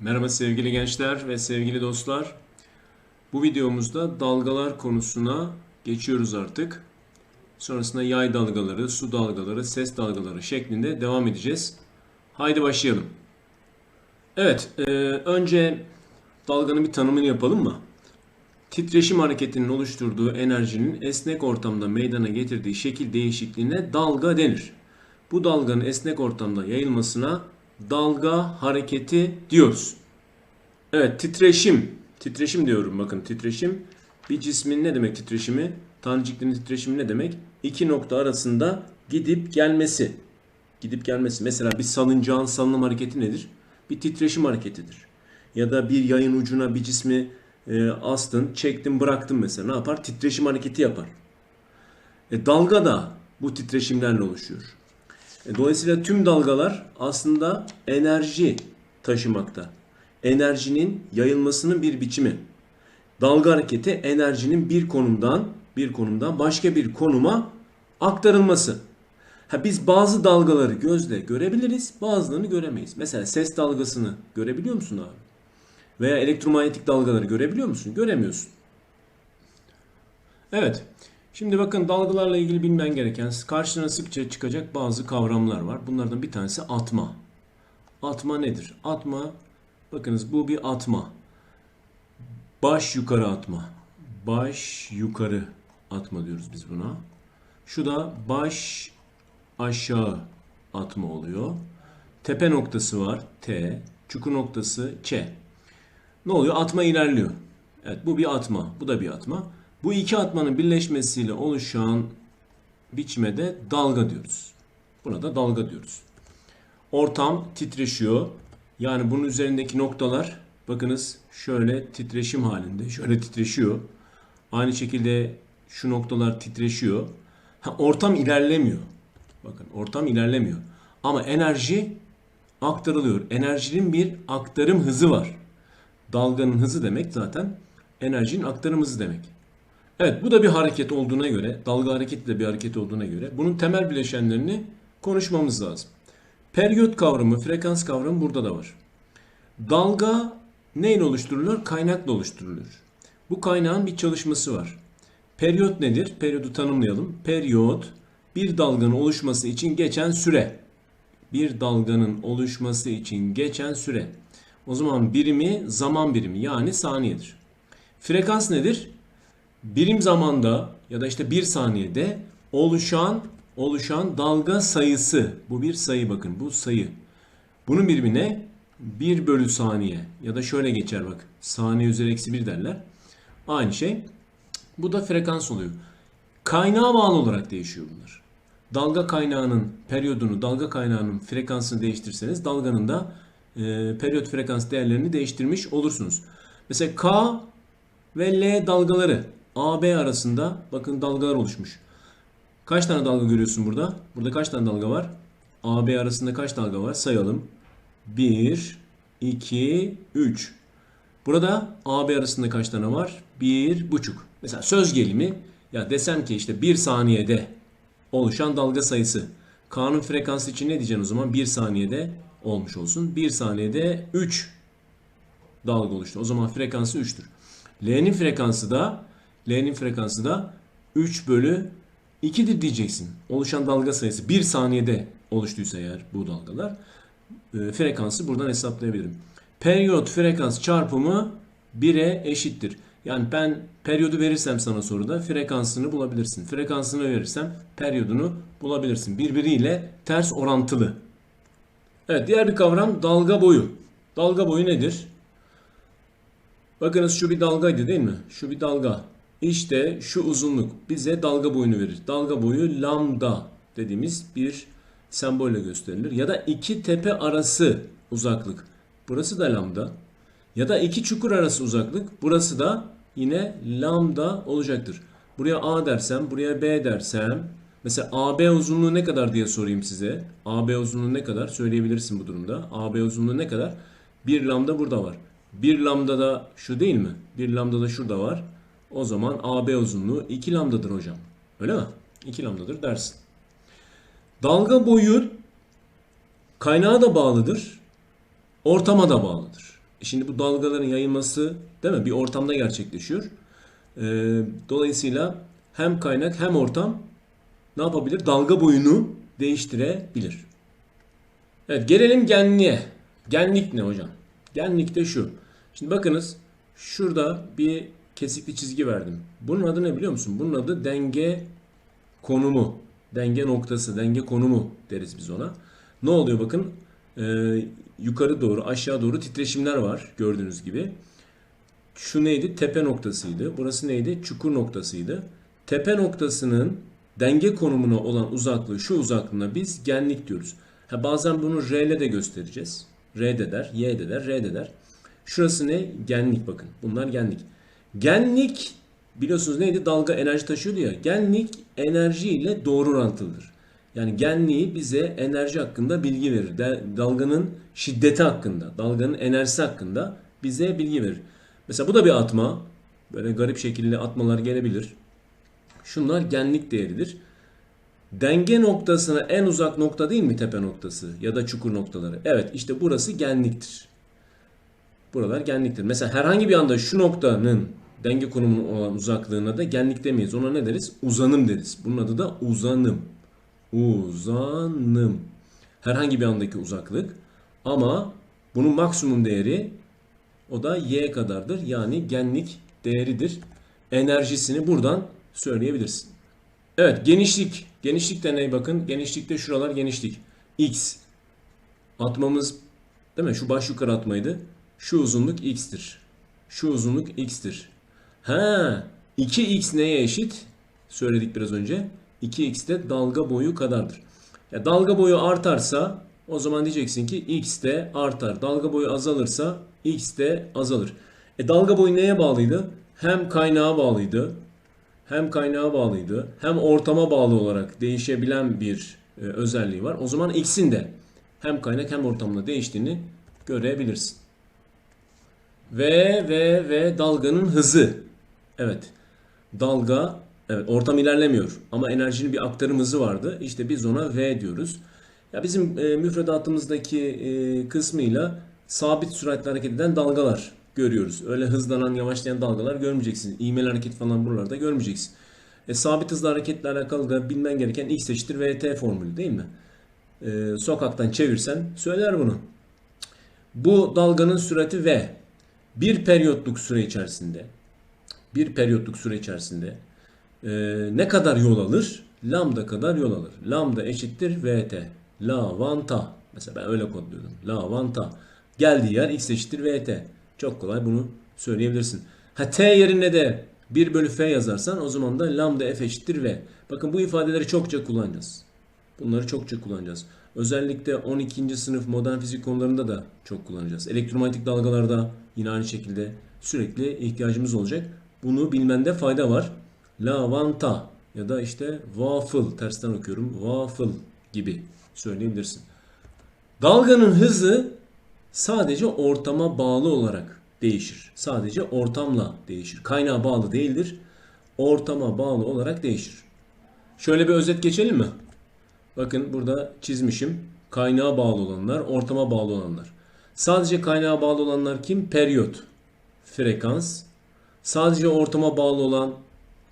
Merhaba sevgili gençler ve sevgili dostlar. Bu videomuzda dalgalar konusuna geçiyoruz artık. Sonrasında yay dalgaları, su dalgaları, ses dalgaları şeklinde devam edeceğiz. Haydi başlayalım. Evet, e, önce dalganın bir tanımını yapalım mı? Titreşim hareketinin oluşturduğu enerjinin esnek ortamda meydana getirdiği şekil değişikliğine dalga denir. Bu dalganın esnek ortamda yayılmasına dalga hareketi diyoruz. Evet titreşim. Titreşim diyorum bakın titreşim. Bir cismin ne demek titreşimi? Taneciklerin titreşimi ne demek? İki nokta arasında gidip gelmesi. Gidip gelmesi. Mesela bir salıncağın salınım hareketi nedir? Bir titreşim hareketidir. Ya da bir yayın ucuna bir cismi e, astın, çektin, bıraktın mesela. Ne yapar? Titreşim hareketi yapar. E, dalga da bu titreşimlerle oluşuyor. E, Dolayısıyla tüm dalgalar aslında enerji taşımakta. Enerjinin yayılmasının bir biçimi. Dalga hareketi enerjinin bir konumdan bir konumdan başka bir konuma aktarılması. Ha biz bazı dalgaları gözle görebiliriz, bazılarını göremeyiz. Mesela ses dalgasını görebiliyor musun abi? Veya elektromanyetik dalgaları görebiliyor musun? Göremiyorsun. Evet. Şimdi bakın dalgalarla ilgili bilmen gereken karşına sıkça çıkacak bazı kavramlar var. Bunlardan bir tanesi atma. Atma nedir? Atma bakınız bu bir atma. Baş yukarı atma. Baş yukarı atma diyoruz biz buna. Şu da baş aşağı atma oluyor. Tepe noktası var T, çukur noktası Ç. Ne oluyor? Atma ilerliyor. Evet bu bir atma, bu da bir atma. Bu iki atmanın birleşmesiyle oluşan biçime de dalga diyoruz. Buna da dalga diyoruz. Ortam titreşiyor. Yani bunun üzerindeki noktalar bakınız şöyle titreşim halinde. Şöyle titreşiyor. Aynı şekilde şu noktalar titreşiyor. Ha, ortam ilerlemiyor. Bakın ortam ilerlemiyor. Ama enerji aktarılıyor. Enerjinin bir aktarım hızı var. Dalganın hızı demek zaten enerjinin aktarım hızı demek. Evet bu da bir hareket olduğuna göre, dalga hareketi de bir hareket olduğuna göre bunun temel bileşenlerini konuşmamız lazım. Periyot kavramı, frekans kavramı burada da var. Dalga neyle oluşturulur? Kaynakla oluşturulur. Bu kaynağın bir çalışması var. Periyot nedir? Periyodu tanımlayalım. Periyot bir dalganın oluşması için geçen süre. Bir dalganın oluşması için geçen süre. O zaman birimi zaman birimi yani saniyedir. Frekans nedir? Birim zamanda ya da işte bir saniyede oluşan oluşan dalga sayısı. Bu bir sayı bakın bu sayı. Bunun birimi ne? 1 bölü saniye ya da şöyle geçer bak. Saniye üzeri eksi 1 derler. Aynı şey. Bu da frekans oluyor. Kaynağa bağlı olarak değişiyor bunlar. Dalga kaynağının periyodunu, dalga kaynağının frekansını değiştirseniz dalganın da e, periyot frekans değerlerini değiştirmiş olursunuz. Mesela K ve L dalgaları AB arasında bakın dalgalar oluşmuş. Kaç tane dalga görüyorsun burada? Burada kaç tane dalga var? AB arasında kaç dalga var? Sayalım. 1, 2, 3. Burada AB arasında kaç tane var? 1,5. Mesela söz gelimi ya desem ki işte 1 saniyede oluşan dalga sayısı. K'nın frekansı için ne diyeceksin o zaman? 1 saniyede olmuş olsun. 1 saniyede 3 dalga oluştu. O zaman frekansı 3'tür. L'nin frekansı da L'nin frekansı da 3 bölü 2'dir diyeceksin. Oluşan dalga sayısı 1 saniyede oluştuysa eğer bu dalgalar e, frekansı buradan hesaplayabilirim. Periyot frekans çarpımı 1'e eşittir. Yani ben periyodu verirsem sana soruda frekansını bulabilirsin. Frekansını verirsem periyodunu bulabilirsin. Birbiriyle ters orantılı. Evet diğer bir kavram dalga boyu. Dalga boyu nedir? Bakınız şu bir dalgaydı değil mi? Şu bir dalga. İşte şu uzunluk bize dalga boyunu verir. Dalga boyu lambda dediğimiz bir sembolle gösterilir. Ya da iki tepe arası uzaklık. Burası da lambda. Ya da iki çukur arası uzaklık. Burası da yine lambda olacaktır. Buraya A dersem, buraya B dersem. Mesela AB uzunluğu ne kadar diye sorayım size. AB uzunluğu ne kadar? Söyleyebilirsin bu durumda. AB uzunluğu ne kadar? Bir lambda burada var. Bir lambda da şu değil mi? Bir lambda da şurada var. O zaman AB uzunluğu 2 lambdadır hocam. Öyle mi? 2 lambdadır dersin. Dalga boyu Kaynağa da bağlıdır. Ortama da bağlıdır. E Şimdi bu dalgaların yayılması değil mi? Bir ortamda gerçekleşiyor. Ee, dolayısıyla hem kaynak hem ortam ne yapabilir? Dalga boyunu değiştirebilir. Evet gelelim genliğe. Genlik ne hocam? Genlik de şu. Şimdi bakınız şurada bir kesikli çizgi verdim. Bunun adı ne biliyor musun? Bunun adı denge konumu. Denge noktası, denge konumu deriz biz ona. Ne oluyor bakın? Ee, yukarı doğru, aşağı doğru titreşimler var gördüğünüz gibi. Şu neydi? Tepe noktasıydı. Burası neydi? Çukur noktasıydı. Tepe noktasının denge konumuna olan uzaklığı, şu uzaklığına biz genlik diyoruz. Ha, bazen bunu R ile de göstereceğiz. R de der, Y de der, R de der. Şurası ne? Genlik bakın. Bunlar genlik. Genlik biliyorsunuz neydi? Dalga enerji taşıyordu ya. Genlik enerji ile doğru orantılıdır. Yani genliği bize enerji hakkında bilgi verir. Dalganın şiddeti hakkında, dalganın enerjisi hakkında bize bilgi verir. Mesela bu da bir atma. Böyle garip şekilde atmalar gelebilir. Şunlar genlik değeridir. Denge noktasına en uzak nokta değil mi tepe noktası ya da çukur noktaları? Evet işte burası genliktir. Buralar genliktir. Mesela herhangi bir anda şu noktanın denge konumunun olan uzaklığına da genlik demeyiz. Ona ne deriz? Uzanım deriz. Bunun adı da uzanım. Uzanım. Herhangi bir andaki uzaklık. Ama bunun maksimum değeri o da y kadardır. Yani genlik değeridir. Enerjisini buradan söyleyebilirsin. Evet genişlik. Genişlikte ne bakın? Genişlikte şuralar genişlik. X. Atmamız değil mi? Şu baş yukarı atmaydı. Şu uzunluk x'tir. Şu uzunluk x'tir. Ha, 2x neye eşit? Söyledik biraz önce. 2x de dalga boyu kadardır. Ya dalga boyu artarsa o zaman diyeceksin ki x de artar. Dalga boyu azalırsa x de azalır. E dalga boyu neye bağlıydı? Hem kaynağa bağlıydı. Hem kaynağa bağlıydı. Hem ortama bağlı olarak değişebilen bir e, özelliği var. O zaman x'in de hem kaynak hem ortamla değiştiğini görebilirsin. Ve ve ve dalganın hızı. Evet. Dalga evet ortam ilerlemiyor ama enerjinin bir aktarım hızı vardı. İşte biz ona V diyoruz. Ya bizim e, müfredatımızdaki e, kısmıyla sabit süratle hareket eden dalgalar görüyoruz. Öyle hızlanan, yavaşlayan dalgalar görmeyeceksin. İğmeli hareket falan buralarda görmeyeceksin. E, sabit hızlı hareketle alakalı da bilmen gereken x eşittir vt formülü değil mi? E, sokaktan çevirsen söyler bunu. Bu dalganın sürati v. Bir periyotluk süre içerisinde bir periyotluk süre içerisinde e, ne kadar yol alır? Lambda kadar yol alır. Lambda eşittir vt. Lavanta. Mesela ben öyle kodluyordum. Lavanta. Geldiği yer x eşittir vt. Çok kolay bunu söyleyebilirsin. Ha t yerine de 1 bölü f yazarsan o zaman da lambda f eşittir v. Bakın bu ifadeleri çokça kullanacağız. Bunları çokça kullanacağız. Özellikle 12. sınıf modern fizik konularında da çok kullanacağız. Elektromanyetik dalgalarda yine aynı şekilde sürekli ihtiyacımız olacak. Bunu bilmende fayda var. Lavanta ya da işte waffle tersten okuyorum. Waffle gibi söyleyebilirsin. Dalganın hızı sadece ortama bağlı olarak değişir. Sadece ortamla değişir. Kaynağa bağlı değildir. Ortama bağlı olarak değişir. Şöyle bir özet geçelim mi? Bakın burada çizmişim. Kaynağa bağlı olanlar, ortama bağlı olanlar. Sadece kaynağa bağlı olanlar kim? Periyot, frekans. Sadece ortama bağlı olan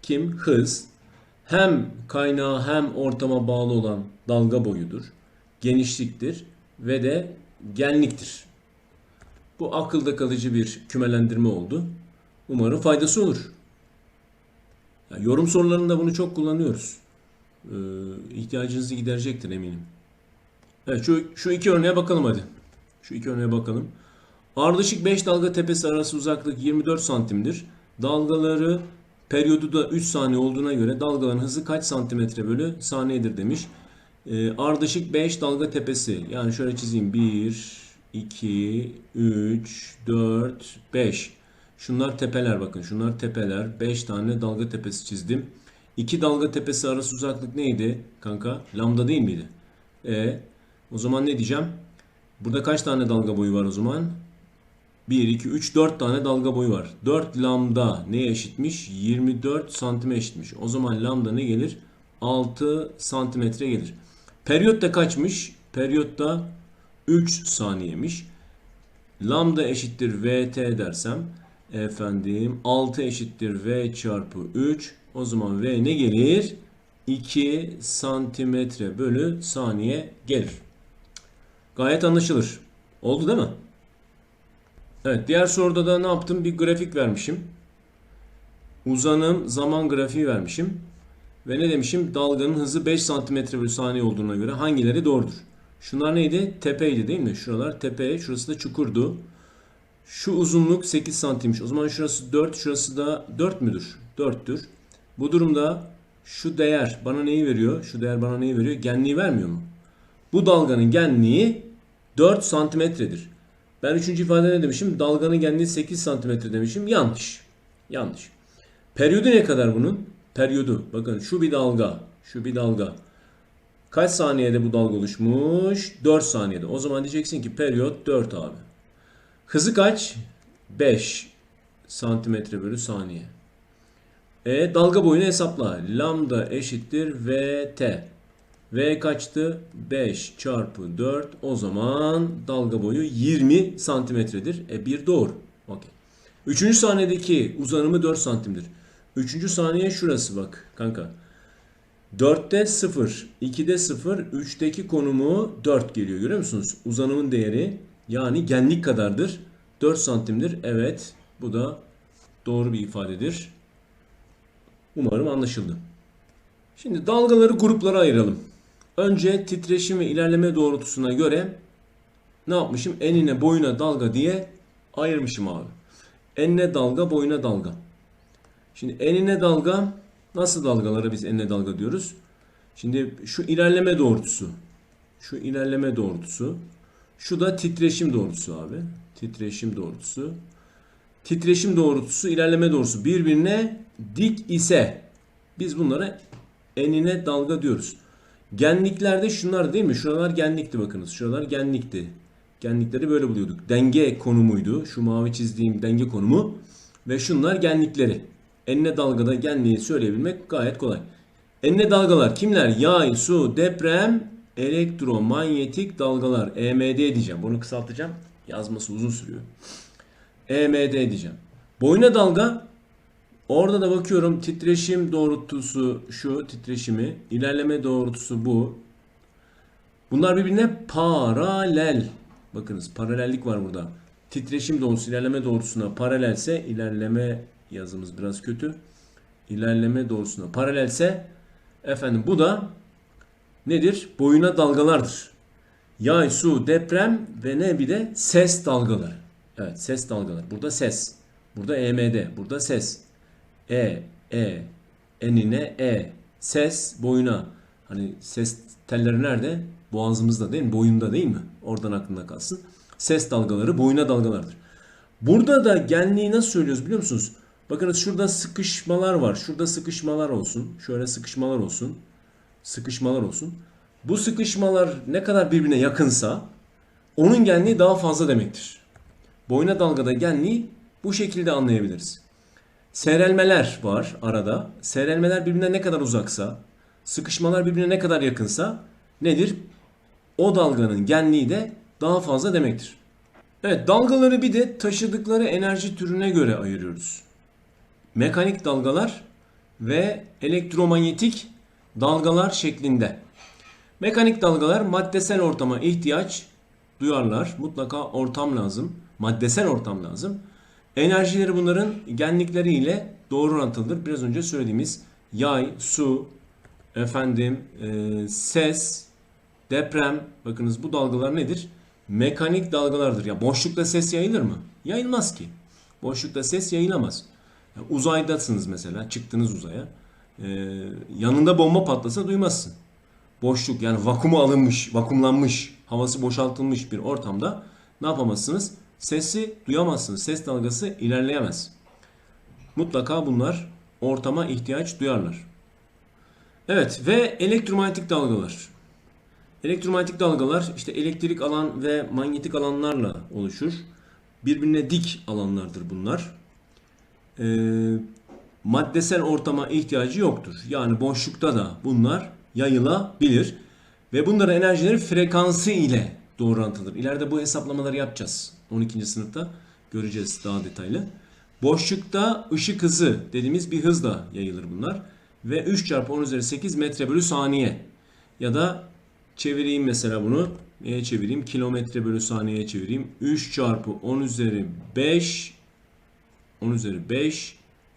kim? Hız. Hem kaynağa hem ortama bağlı olan dalga boyudur. Genişliktir ve de genliktir. Bu akılda kalıcı bir kümelendirme oldu. Umarım faydası olur. Yani yorum sorularında bunu çok kullanıyoruz. Ee, ihtiyacınızı giderecektir eminim. Evet şu, şu iki örneğe bakalım hadi. Şu iki örneğe bakalım. Ardışık 5 dalga tepesi arası uzaklık 24 santimdir. Dalgaları periyodu da 3 saniye olduğuna göre dalgaların hızı kaç santimetre bölü saniyedir demiş. Ee, ardışık 5 dalga tepesi. Yani şöyle çizeyim. 1, 2, 3, 4, 5. Şunlar tepeler bakın. Şunlar tepeler. 5 tane dalga tepesi çizdim. İki dalga tepesi arası uzaklık neydi kanka? Lambda değil miydi? E o zaman ne diyeceğim? Burada kaç tane dalga boyu var o zaman? 1, 2, 3, 4 tane dalga boyu var. 4 lambda neye eşitmiş? 24 santime eşitmiş. O zaman lambda ne gelir? 6 santimetre gelir. Periyot da kaçmış? Periyot da 3 saniyemiş. Lambda eşittir VT dersem efendim 6 eşittir V çarpı 3. O zaman V ne gelir? 2 santimetre bölü saniye gelir. Gayet anlaşılır. Oldu değil mi? Evet diğer soruda da ne yaptım? Bir grafik vermişim. Uzanım zaman grafiği vermişim. Ve ne demişim? Dalganın hızı 5 cm bölü saniye olduğuna göre hangileri doğrudur? Şunlar neydi? Tepeydi değil mi? Şuralar tepe, şurası da çukurdu. Şu uzunluk 8 santimmiş. O zaman şurası 4, şurası da 4 müdür? 4'tür. Bu durumda şu değer bana neyi veriyor? Şu değer bana neyi veriyor? Genliği vermiyor mu? Bu dalganın genliği 4 santimetredir. Ben üçüncü ifade ne demişim? Dalganın genliği 8 santimetre demişim. Yanlış. Yanlış. Periyodu ne kadar bunun? Periyodu. Bakın şu bir dalga. Şu bir dalga. Kaç saniyede bu dalga oluşmuş? 4 saniyede. O zaman diyeceksin ki periyot 4 abi. Hızı kaç? 5 santimetre bölü saniye. E dalga boyunu hesapla. Lambda eşittir VT. V kaçtı? 5 çarpı 4. O zaman dalga boyu 20 santimetredir. E 1 doğru. Okey. Üçüncü saniyedeki uzanımı 4 santimdir. Üçüncü saniye şurası bak kanka. 4'te 0, 2'de 0, 3'teki konumu 4 geliyor. Görüyor musunuz? Uzanımın değeri yani genlik kadardır. 4 santimdir. Evet. Bu da doğru bir ifadedir. Umarım anlaşıldı. Şimdi dalgaları gruplara ayıralım. Önce titreşim ve ilerleme doğrultusuna göre ne yapmışım? Enine boyuna dalga diye ayırmışım abi. Enine dalga boyuna dalga. Şimdi enine dalga nasıl dalgalara biz enine dalga diyoruz? Şimdi şu ilerleme doğrultusu. Şu ilerleme doğrultusu. Şu da titreşim doğrultusu abi. Titreşim doğrultusu. Titreşim doğrultusu, ilerleme doğrultusu birbirine dik ise biz bunlara enine dalga diyoruz. Genliklerde şunlar değil mi? Şuralar genlikti bakınız. Şuralar genlikti. Genlikleri böyle buluyorduk. Denge konumuydu. Şu mavi çizdiğim denge konumu. Ve şunlar genlikleri. Enine dalgada genliği söyleyebilmek gayet kolay. Enine dalgalar kimler? Yay, su, deprem, elektromanyetik dalgalar. EMD diyeceğim. Bunu kısaltacağım. Yazması uzun sürüyor. EMD diyeceğim. Boyuna dalga Orada da bakıyorum titreşim doğrultusu şu titreşimi, ilerleme doğrultusu bu. Bunlar birbirine paralel. Bakınız paralellik var burada. Titreşim doğrultusu ilerleme doğrultusuna paralelse ilerleme yazımız biraz kötü. İlerleme doğrultusuna paralelse efendim bu da nedir? Boyuna dalgalardır. Yay, su, deprem ve ne bir de ses dalgaları. Evet ses dalgaları. Burada ses. Burada EMD. Burada ses. E, E, enine E. Ses boyuna. Hani ses telleri nerede? Boğazımızda değil mi? Boyunda değil mi? Oradan aklında kalsın. Ses dalgaları boyuna dalgalardır. Burada da genliği nasıl söylüyoruz biliyor musunuz? Bakınız şurada sıkışmalar var. Şurada sıkışmalar olsun. Şöyle sıkışmalar olsun. Sıkışmalar olsun. Bu sıkışmalar ne kadar birbirine yakınsa onun genliği daha fazla demektir. Boyuna dalgada genliği bu şekilde anlayabiliriz. Seyrelmeler var arada. Seyrelmeler birbirine ne kadar uzaksa, sıkışmalar birbirine ne kadar yakınsa nedir? O dalganın genliği de daha fazla demektir. Evet dalgaları bir de taşıdıkları enerji türüne göre ayırıyoruz. Mekanik dalgalar ve elektromanyetik dalgalar şeklinde. Mekanik dalgalar maddesel ortama ihtiyaç duyarlar. Mutlaka ortam lazım. Maddesel ortam lazım. Enerjileri bunların genlikleriyle doğru orantılıdır. Biraz önce söylediğimiz yay, su, efendim e, ses, deprem. Bakınız bu dalgalar nedir? Mekanik dalgalardır. Ya boşlukta ses yayılır mı? Yayılmaz ki. Boşlukta ses yayılamaz. Ya uzaydasınız mesela, çıktınız uzaya. E, yanında bomba patlasa duymazsın. Boşluk yani vakumu alınmış, vakumlanmış, havası boşaltılmış bir ortamda ne yapamazsınız? Sesi duyamazsınız. Ses dalgası ilerleyemez. Mutlaka bunlar ortama ihtiyaç duyarlar. Evet ve elektromanyetik dalgalar. Elektromanyetik dalgalar işte elektrik alan ve manyetik alanlarla oluşur. Birbirine dik alanlardır bunlar. Ee, maddesel ortama ihtiyacı yoktur. Yani boşlukta da bunlar yayılabilir. Ve bunların enerjileri frekansı ile doğrantılıdır. İleride bu hesaplamaları yapacağız. 12. sınıfta göreceğiz daha detaylı. Boşlukta ışık hızı dediğimiz bir hızla yayılır bunlar. Ve 3 çarpı 10 üzeri 8 metre bölü saniye. Ya da çevireyim mesela bunu. Neye çevireyim? Kilometre bölü saniyeye çevireyim. 3 çarpı 10 üzeri 5 10 üzeri 5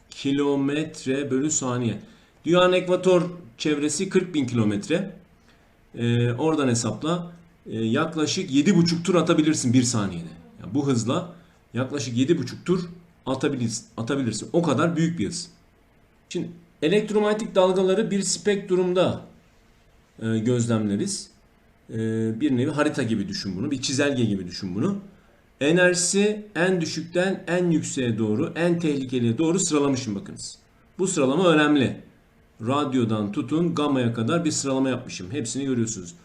kilometre bölü saniye. Dünyanın ekvator çevresi 40 bin kilometre. Ee, oradan hesapla. Ee, yaklaşık 7,5 tur atabilirsin bir saniyede. Yani bu hızla yaklaşık 7,5 tur atabilirsin, atabilirsin. O kadar büyük bir hız. Şimdi elektromanyetik dalgaları bir spektrumda e, gözlemleriz. E, bir nevi harita gibi düşün bunu. Bir çizelge gibi düşün bunu. Enerjisi en düşükten en yükseğe doğru, en tehlikeliye doğru sıralamışım bakınız. Bu sıralama önemli. Radyodan tutun gamaya kadar bir sıralama yapmışım. Hepsini görüyorsunuz.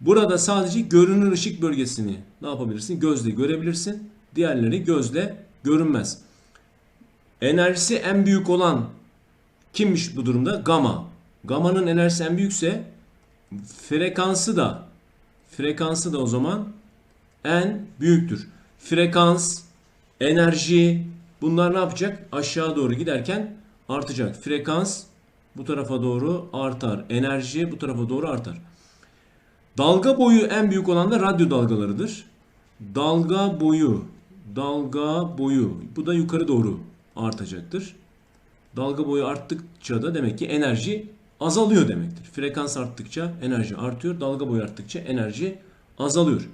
Burada sadece görünür ışık bölgesini ne yapabilirsin? Gözle görebilirsin. Diğerleri gözle görünmez. Enerjisi en büyük olan kimmiş bu durumda? Gama. Gama'nın enerjisi en büyükse frekansı da frekansı da o zaman en büyüktür. Frekans, enerji bunlar ne yapacak? Aşağı doğru giderken artacak. Frekans bu tarafa doğru artar. Enerji bu tarafa doğru artar. Dalga boyu en büyük olan da radyo dalgalarıdır. Dalga boyu, dalga boyu bu da yukarı doğru artacaktır. Dalga boyu arttıkça da demek ki enerji azalıyor demektir. Frekans arttıkça enerji artıyor, dalga boyu arttıkça enerji azalıyor.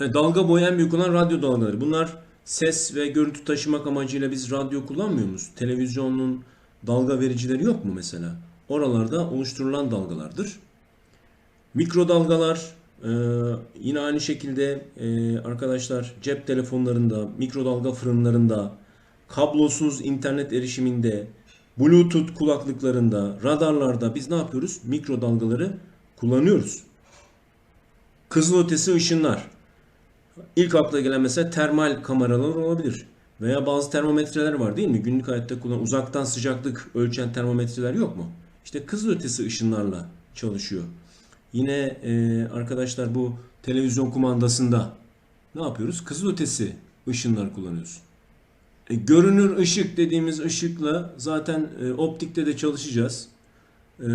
E, dalga boyu en büyük olan radyo dalgaları. Bunlar ses ve görüntü taşımak amacıyla biz radyo kullanmıyor muyuz? Televizyonun dalga vericileri yok mu mesela? Oralarda oluşturulan dalgalardır. Mikrodalgalar e, yine aynı şekilde e, arkadaşlar cep telefonlarında, mikrodalga fırınlarında, kablosuz internet erişiminde, bluetooth kulaklıklarında, radarlarda biz ne yapıyoruz? Mikrodalgaları kullanıyoruz. Kızılötesi ışınlar. İlk akla gelen mesela termal kameralar olabilir. Veya bazı termometreler var değil mi? Günlük hayatta kullanılan uzaktan sıcaklık ölçen termometreler yok mu? İşte kızılötesi ışınlarla çalışıyor. Yine e, arkadaşlar bu televizyon kumandasında ne yapıyoruz? Kızılötesi ışınlar kullanıyoruz. E, görünür ışık dediğimiz ışıkla zaten e, optikte de çalışacağız. E,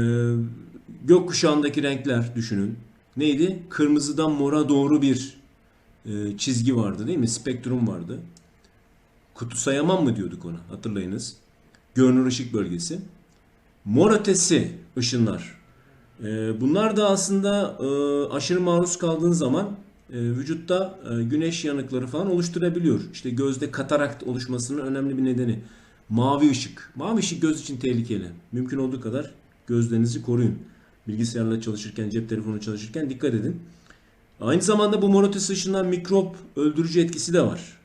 gökkuşağındaki renkler düşünün. Neydi? Kırmızıdan mora doğru bir e, çizgi vardı değil mi? Spektrum vardı. Kutu sayaman mı diyorduk ona? Hatırlayınız. Görünür ışık bölgesi. Mor ötesi ışınlar. E, bunlar da aslında e, aşırı maruz kaldığın zaman e, vücutta e, güneş yanıkları falan oluşturabiliyor. İşte gözde katarakt oluşmasının önemli bir nedeni. Mavi ışık. Mavi ışık göz için tehlikeli. Mümkün olduğu kadar gözlerinizi koruyun. Bilgisayarla çalışırken, cep telefonu çalışırken dikkat edin. Aynı zamanda bu mor ötesi ışınlar mikrop öldürücü etkisi de var.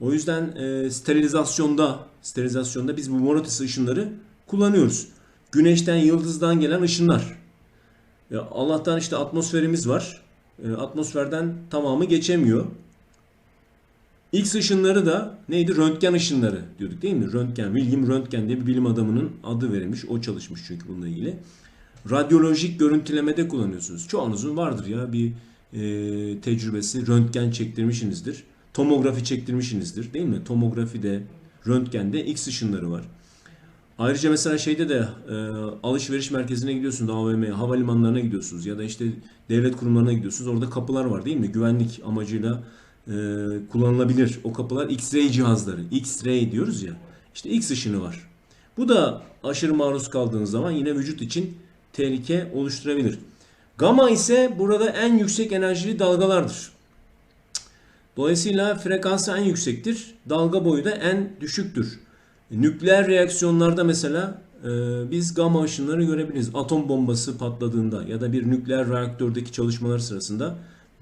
O yüzden e, sterilizasyonda sterilizasyonda biz bu mor ötesi ışınları kullanıyoruz. Güneşten, yıldızdan gelen ışınlar. Allah'tan işte atmosferimiz var. E, atmosferden tamamı geçemiyor. X ışınları da neydi? Röntgen ışınları diyorduk değil mi? Röntgen, William Röntgen diye bir bilim adamının adı verilmiş. O çalışmış çünkü bununla ilgili. Radyolojik görüntülemede kullanıyorsunuz. Çoğunuzun vardır ya bir e, tecrübesi. Röntgen çektirmişsinizdir. Tomografi çektirmişsinizdir değil mi? Tomografide, röntgende X ışınları var. Ayrıca mesela şeyde de e, alışveriş merkezine gidiyorsunuz, AVM, havalimanlarına gidiyorsunuz ya da işte devlet kurumlarına gidiyorsunuz. Orada kapılar var değil mi? Güvenlik amacıyla e, kullanılabilir. O kapılar X-ray cihazları. X-ray diyoruz ya. İşte X ışını var. Bu da aşırı maruz kaldığınız zaman yine vücut için tehlike oluşturabilir. Gamma ise burada en yüksek enerjili dalgalardır. Dolayısıyla frekansı en yüksektir. Dalga boyu da en düşüktür. Nükleer reaksiyonlarda mesela e, biz gamma ışınları görebiliriz. Atom bombası patladığında ya da bir nükleer reaktördeki çalışmalar sırasında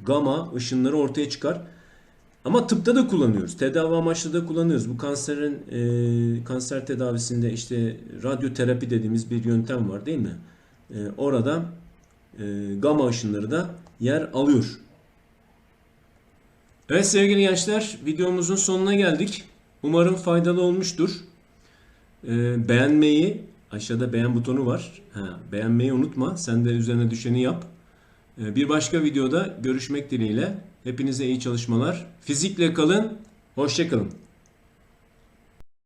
gamma ışınları ortaya çıkar. Ama tıpta da kullanıyoruz. Tedavi amaçlı da kullanıyoruz. Bu kanserin e, kanser tedavisinde işte radyoterapi dediğimiz bir yöntem var değil mi? E, orada e, gamma ışınları da yer alıyor. Evet sevgili gençler videomuzun sonuna geldik. Umarım faydalı olmuştur. Ee, beğenmeyi aşağıda beğen butonu var. Ha, beğenmeyi unutma. Sen de üzerine düşeni yap. Ee, Bir başka videoda görüşmek dileğiyle. Hepinize iyi çalışmalar. Fizikle kalın. Hoşçakalın.